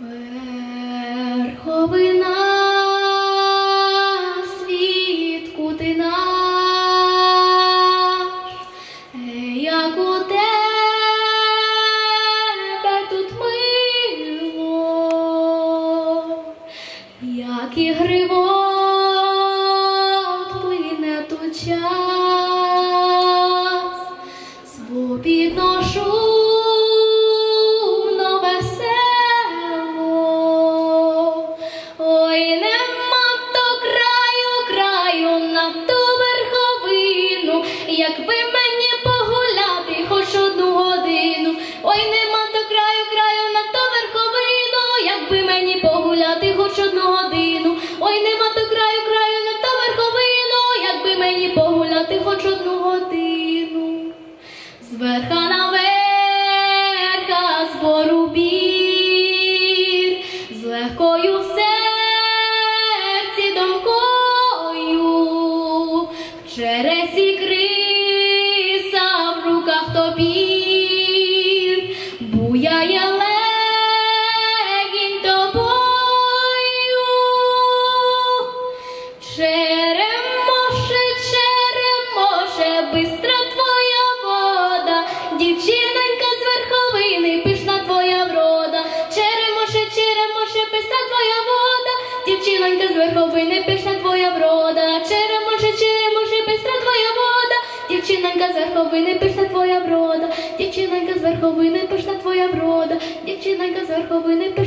Верховина, світ ти як у тебе тут мило, як і гривот мені погуляти хоч одну годину, ой, нема то краю, краю на ту верховину, якби мені погуляти хоч одну годину. Зверха на верха збору бір, з легкою в серці думкою, через і дівчинонька з верховини, пишна твоя врода. Черемоше, черемоше, бистра твоя вода, дівчинонька з верховини, пишна твоя врода. Дівчинонька з верховини, пишна твоя врода. Дівчинонька з верховини, пишна.